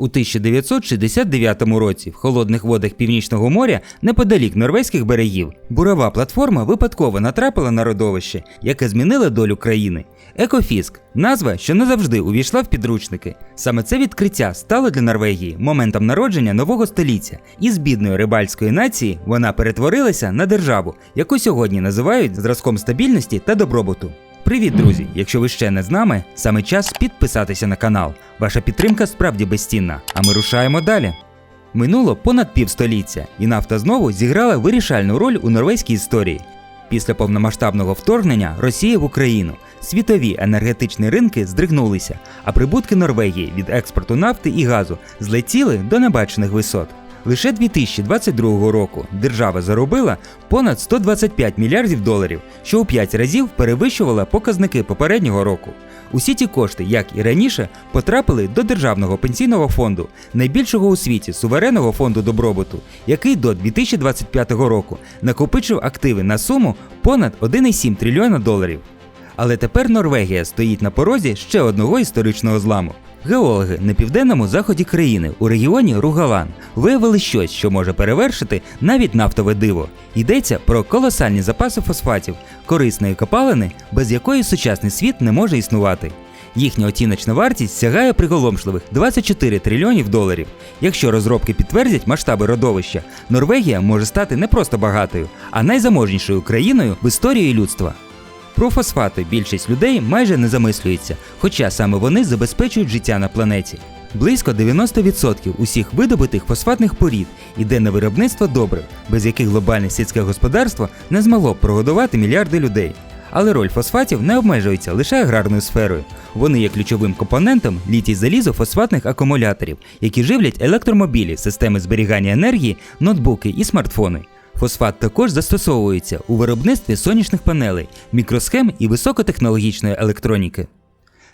У 1969 році в холодних водах Північного моря неподалік норвезьких берегів бурова платформа випадково натрапила на родовище, яке змінило долю країни. Екофіск назва, що не завжди увійшла в підручники. Саме це відкриття стало для Норвегії моментом народження нового століття, і з бідної рибальської нації вона перетворилася на державу, яку сьогодні називають зразком стабільності та добробуту. Привіт, друзі! Якщо ви ще не з нами, саме час підписатися на канал. Ваша підтримка справді безцінна, а ми рушаємо далі. Минуло понад півстоліття, і нафта знову зіграла вирішальну роль у норвезькій історії. Після повномасштабного вторгнення Росії в Україну світові енергетичні ринки здригнулися, а прибутки Норвегії від експорту нафти і газу злетіли до небачених висот. Лише 2022 року держава заробила понад 125 мільярдів доларів, що у 5 разів перевищувала показники попереднього року. Усі ті кошти, як і раніше, потрапили до Державного пенсійного фонду, найбільшого у світі суверенного фонду добробуту, який до 2025 року накопичив активи на суму понад 1,7 трильйона доларів. Але тепер Норвегія стоїть на порозі ще одного історичного зламу. Геологи на південному заході країни у регіоні Ругалан виявили щось, що може перевершити навіть нафтове диво. Йдеться про колосальні запаси фосфатів, корисної копалини, без якої сучасний світ не може існувати. Їхня оціночна вартість сягає приголомшливих 24 трильйонів доларів. Якщо розробки підтвердять масштаби родовища, Норвегія може стати не просто багатою, а найзаможнішою країною в історії людства. Про фосфати більшість людей майже не замислюється, хоча саме вони забезпечують життя на планеті. Близько 90% усіх видобутих фосфатних порід іде на виробництво добрив, без яких глобальне сільське господарство не змогло б прогодувати мільярди людей. Але роль фосфатів не обмежується лише аграрною сферою. Вони є ключовим компонентом літій залізо фосфатних акумуляторів, які живлять електромобілі, системи зберігання енергії, ноутбуки і смартфони. Фосфат також застосовується у виробництві сонячних панелей, мікросхем і високотехнологічної електроніки.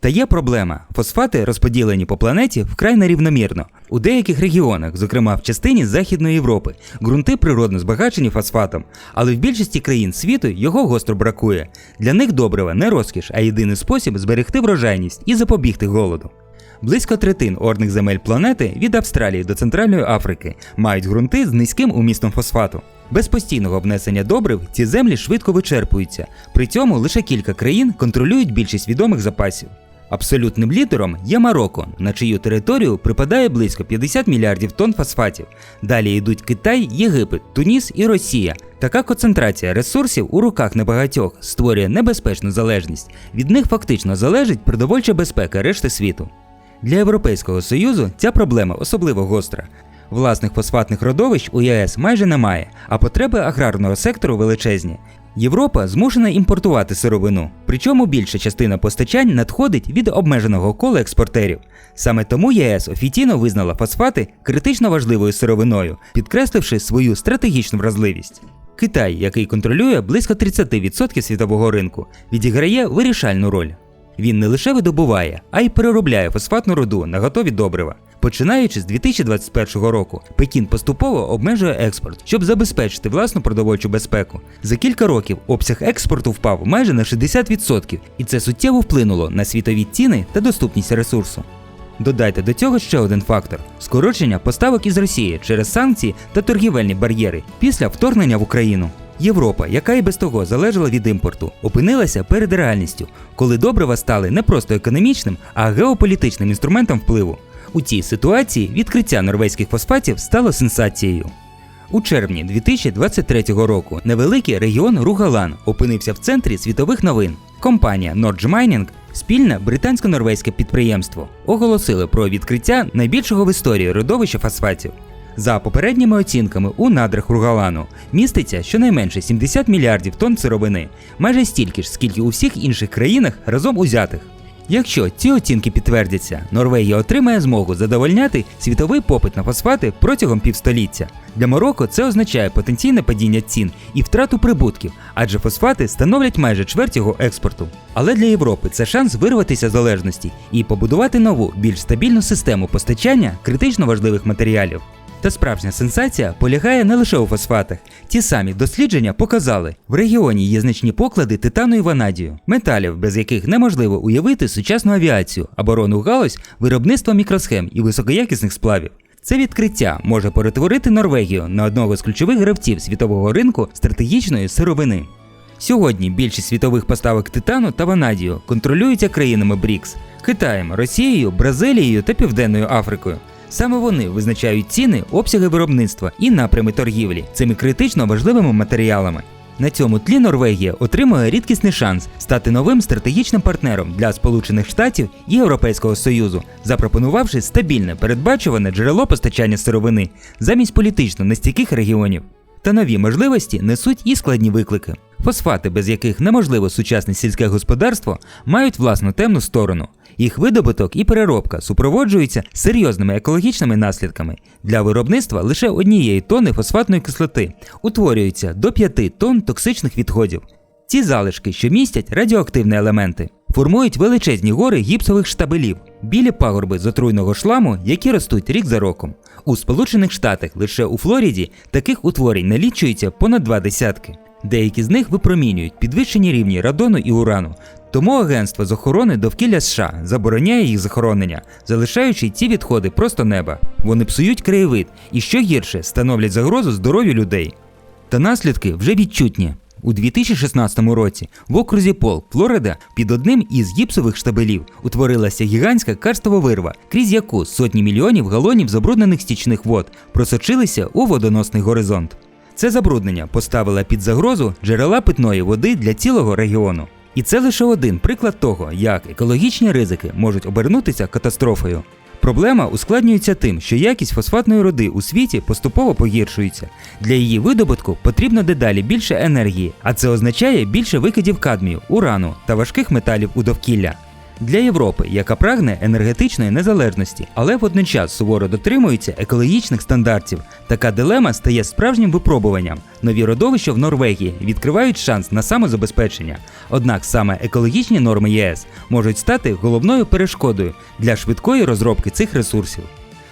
Та є проблема: фосфати розподілені по планеті вкрай нерівномірно. У деяких регіонах, зокрема в частині Західної Європи, ґрунти природно збагачені фосфатом, але в більшості країн світу його гостро бракує. Для них добрива не розкіш, а єдиний спосіб зберегти врожайність і запобігти голоду. Близько третин орних земель планети від Австралії до Центральної Африки мають ґрунти з низьким умістом фосфату. Без постійного внесення добрив ці землі швидко вичерпуються. При цьому лише кілька країн контролюють більшість відомих запасів. Абсолютним лідером є Марокко, на чию територію припадає близько 50 мільярдів тонн фосфатів. Далі йдуть Китай, Єгипет, Туніс і Росія. Така концентрація ресурсів у руках небагатьох створює небезпечну залежність. Від них фактично залежить продовольча безпека решти світу. Для Європейського Союзу ця проблема особливо гостра. Власних фосфатних родовищ у ЄС майже немає, а потреби аграрного сектору величезні. Європа змушена імпортувати сировину, причому більша частина постачань надходить від обмеженого кола експортерів. Саме тому ЄС офіційно визнала фосфати критично важливою сировиною, підкресливши свою стратегічну вразливість. Китай, який контролює близько 30% світового ринку, відіграє вирішальну роль. Він не лише видобуває, а й переробляє фосфатну руду на готові добрива. Починаючи з 2021 року, Пекін поступово обмежує експорт, щоб забезпечити власну продовольчу безпеку. За кілька років обсяг експорту впав майже на 60%, і це суттєво вплинуло на світові ціни та доступність ресурсу. Додайте до цього ще один фактор: скорочення поставок із Росії через санкції та торгівельні бар'єри після вторгнення в Україну. Європа, яка і без того залежала від імпорту, опинилася перед реальністю, коли добрива стали не просто економічним, а геополітичним інструментом впливу. У цій ситуації відкриття норвезьких фосфатів стало сенсацією. У червні 2023 року невеликий регіон Ругалан опинився в центрі світових новин. Компанія Nordge Mining, спільне британсько-норвезьке підприємство, оголосили про відкриття найбільшого в історії родовища фосфатів. За попередніми оцінками, у надрах Ругалану міститься щонайменше 70 мільярдів тонн сировини, майже стільки ж, скільки у всіх інших країнах разом узятих. Якщо ці оцінки підтвердяться, Норвегія отримає змогу задовольняти світовий попит на фосфати протягом півстоліття. Для Марокко це означає потенційне падіння цін і втрату прибутків, адже фосфати становлять майже чверть його експорту. Але для Європи це шанс вирватися з залежності і побудувати нову, більш стабільну систему постачання критично важливих матеріалів. Та справжня сенсація полягає не лише у фосфатах. Ті самі дослідження показали, в регіоні є значні поклади титану і ванадію, металів, без яких неможливо уявити сучасну авіацію, оборонну галузь, виробництво мікросхем і високоякісних сплавів. Це відкриття може перетворити Норвегію на одного з ключових гравців світового ринку стратегічної сировини. Сьогодні більшість світових поставок титану та ванадію контролюються країнами БРІКС Китаєм, Росією, Бразилією та Південною Африкою. Саме вони визначають ціни, обсяги виробництва і напрями торгівлі цими критично важливими матеріалами. На цьому тлі Норвегія отримує рідкісний шанс стати новим стратегічним партнером для Сполучених Штатів і Європейського Союзу, запропонувавши стабільне передбачуване джерело постачання сировини замість політично нестійких регіонів. Та нові можливості несуть і складні виклики. Фосфати, без яких неможливо сучасне сільське господарство, мають власну темну сторону. Їх видобуток і переробка супроводжуються серйозними екологічними наслідками. Для виробництва лише однієї тонни фосфатної кислоти утворюється до 5 тонн токсичних відходів. Ці залишки, що містять радіоактивні елементи, формують величезні гори гіпсових штабелів, білі пагорби з отруйного шламу, які ростуть рік за роком. У Сполучених Штатах лише у Флориді таких утворень налічується понад два десятки. Деякі з них випромінюють підвищені рівні радону і урану. Тому Агентство з охорони довкілля США забороняє їх захоронення, залишаючи ці відходи просто неба. Вони псують краєвид і, що гірше, становлять загрозу здоров'ю людей. Та наслідки вже відчутні. У 2016 році в окрузі Полк, Флорида, під одним із гіпсових штабелів утворилася гігантська карстова вирва, крізь яку сотні мільйонів галонів забруднених стічних вод просочилися у водоносний горизонт. Це забруднення поставило під загрозу джерела питної води для цілого регіону. І це лише один приклад того, як екологічні ризики можуть обернутися катастрофою. Проблема ускладнюється тим, що якість фосфатної руди у світі поступово погіршується. Для її видобутку потрібно дедалі більше енергії, а це означає більше викидів кадмію, урану та важких металів у довкілля. Для Європи, яка прагне енергетичної незалежності, але водночас суворо дотримується екологічних стандартів, така дилема стає справжнім випробуванням. Нові родовища в Норвегії відкривають шанс на самозабезпечення. Однак саме екологічні норми ЄС можуть стати головною перешкодою для швидкої розробки цих ресурсів.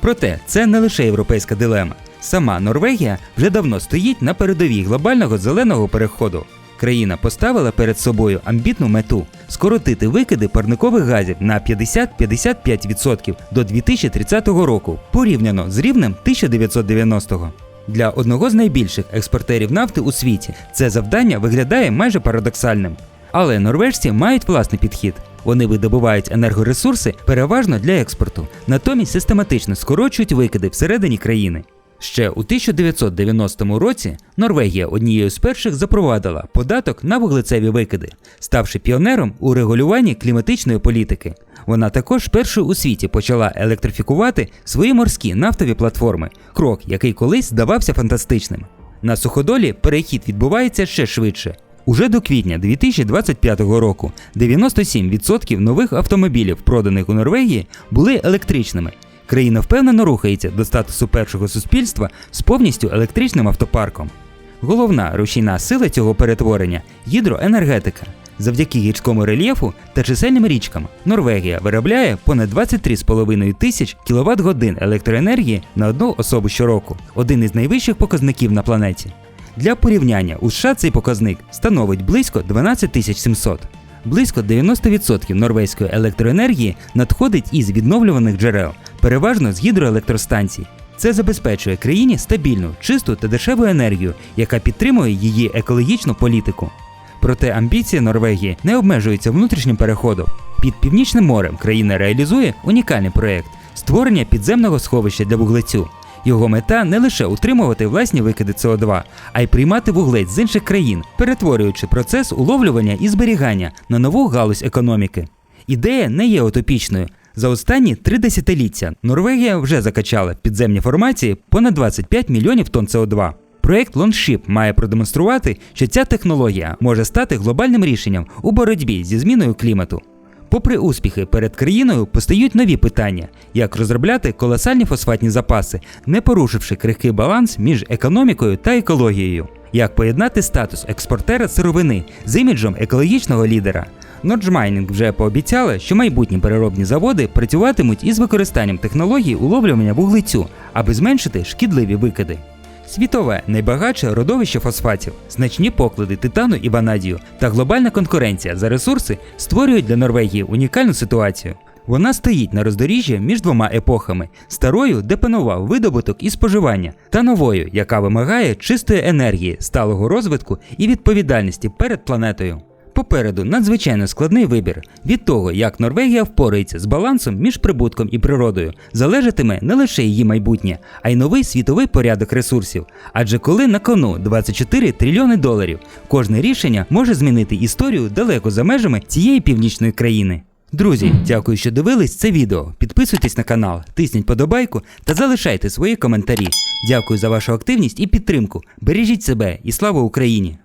Проте це не лише європейська дилема. Сама Норвегія вже давно стоїть на передовій глобального зеленого переходу. Країна поставила перед собою амбітну мету скоротити викиди парникових газів на 50-55% до 2030 року порівняно з рівнем 1990-го. Для одного з найбільших експортерів нафти у світі це завдання виглядає майже парадоксальним. Але норвежці мають власний підхід. Вони видобувають енергоресурси переважно для експорту, натомість систематично скорочують викиди всередині країни. Ще у 1990 році Норвегія однією з перших запровадила податок на вуглецеві викиди, ставши піонером у регулюванні кліматичної політики. Вона також першою у світі почала електрифікувати свої морські нафтові платформи, крок, який колись здавався фантастичним. На суходолі перехід відбувається ще швидше. Уже до квітня 2025 року 97% нових автомобілів, проданих у Норвегії, були електричними. Країна впевнено рухається до статусу першого суспільства з повністю електричним автопарком. Головна рушійна сила цього перетворення гідроенергетика. Завдяки гірському рельєфу та чисельним річкам Норвегія виробляє понад 23,5 тисяч кВт годин електроенергії на одну особу щороку, один із найвищих показників на планеті. Для порівняння у США цей показник становить близько 12 700. Близько 90% норвезької електроенергії надходить із відновлюваних джерел, переважно з гідроелектростанцій. Це забезпечує країні стабільну, чисту та дешеву енергію, яка підтримує її екологічну політику. Проте амбіції Норвегії не обмежуються внутрішнім переходом. Під Північним морем країна реалізує унікальний проект створення підземного сховища для вуглецю. Його мета не лише утримувати власні викиди СО2, а й приймати вуглець з інших країн, перетворюючи процес уловлювання і зберігання на нову галузь економіки. Ідея не є утопічною. За останні три десятиліття Норвегія вже закачала в підземні формації понад 25 мільйонів тонн СО2. Проект Longship має продемонструвати, що ця технологія може стати глобальним рішенням у боротьбі зі зміною клімату. Попри успіхи перед країною постають нові питання, як розробляти колосальні фосфатні запаси, не порушивши крихкий баланс між економікою та екологією. Як поєднати статус експортера сировини з іміджем екологічного лідера? Nordjmining вже пообіцяли, що майбутні переробні заводи працюватимуть із використанням технологій уловлювання вуглецю, аби зменшити шкідливі викиди. Світове найбагатше родовище фосфатів, значні поклади титану і ванадію та глобальна конкуренція за ресурси створюють для Норвегії унікальну ситуацію. Вона стоїть на роздоріжжі між двома епохами: старою, де панував видобуток і споживання, та новою, яка вимагає чистої енергії, сталого розвитку і відповідальності перед планетою. Попереду надзвичайно складний вибір. Від того, як Норвегія впорається з балансом між прибутком і природою, залежатиме не лише її майбутнє, а й новий світовий порядок ресурсів. Адже коли на кону 24 трильйони доларів, кожне рішення може змінити історію далеко за межами цієї північної країни. Друзі, дякую, що дивились це відео. Підписуйтесь на канал, тисніть подобайку та залишайте свої коментарі. Дякую за вашу активність і підтримку. Бережіть себе і слава Україні!